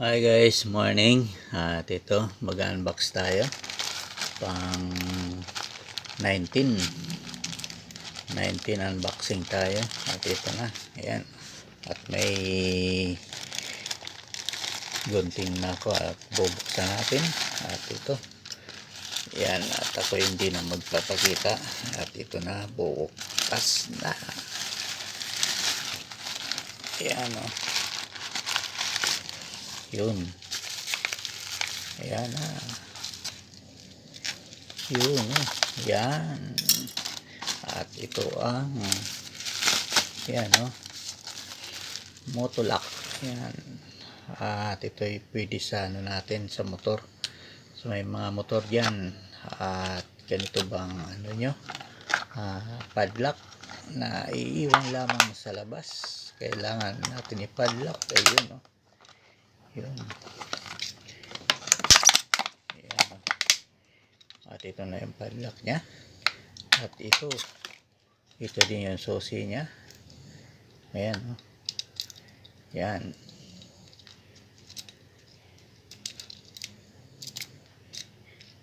Hi guys, morning. At ito, mag-unbox tayo. Pang 19. 19 unboxing tayo. At ito na. Ayan. At may gunting na ako at bubuksan natin. At ito. Ayan. At ako hindi na magpapakita. At ito na. Bukas na. Ayan o. Oh. Yun. Ayan na. Yun. oh. Yan. At ito ang yan o. Motolock. Yan. At ito ay pwede sa ano natin sa motor. So may mga motor dyan. At ganito bang ano nyo? Ah, padlock na iiwan lamang sa labas. Kailangan natin i-padlock. Ayun o. Yun. Ayan. At ito na yung padlock niya. At ito, ito din yung susi niya. Ayan. Oh. Yan.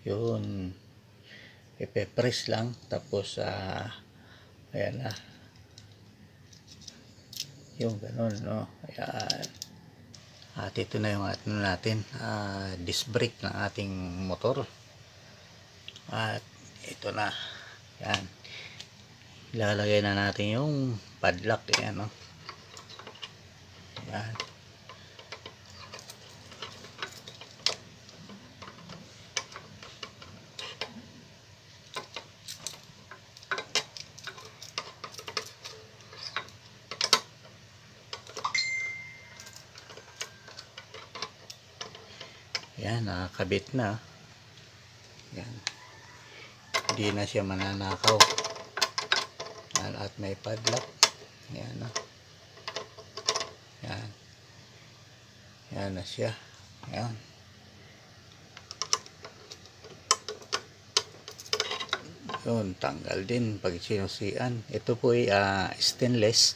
Yun. Ipe-press lang. Tapos, ah, ayan na. Yung ganun, no? Ayan. At ito na yung ano natin, ah, disc brake ng ating motor. At ito na. Yan. Ilalagay na natin yung padlock. Yan, no? Yan. Yan, nakakabit na. Yan. Hindi na siya mananakaw. Yan, at may padlock. Yan, no? Yan. Yan na siya. Yan. Yun, tanggal din pag sinusian. Ito po ay ah, stainless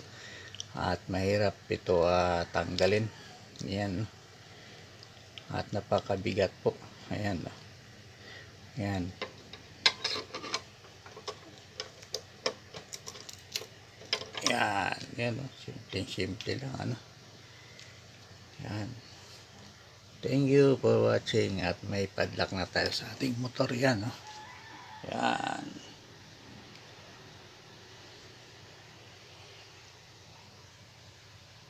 at mahirap ito ah, tanggalin. Yan. At napakabigat po. Ayan. Ayan. Yan. Yan. oh. Simple, simple lang. Ano. Yan. Thank you for watching at may padlock na tayo sa ating motor yan. Oh. Yan.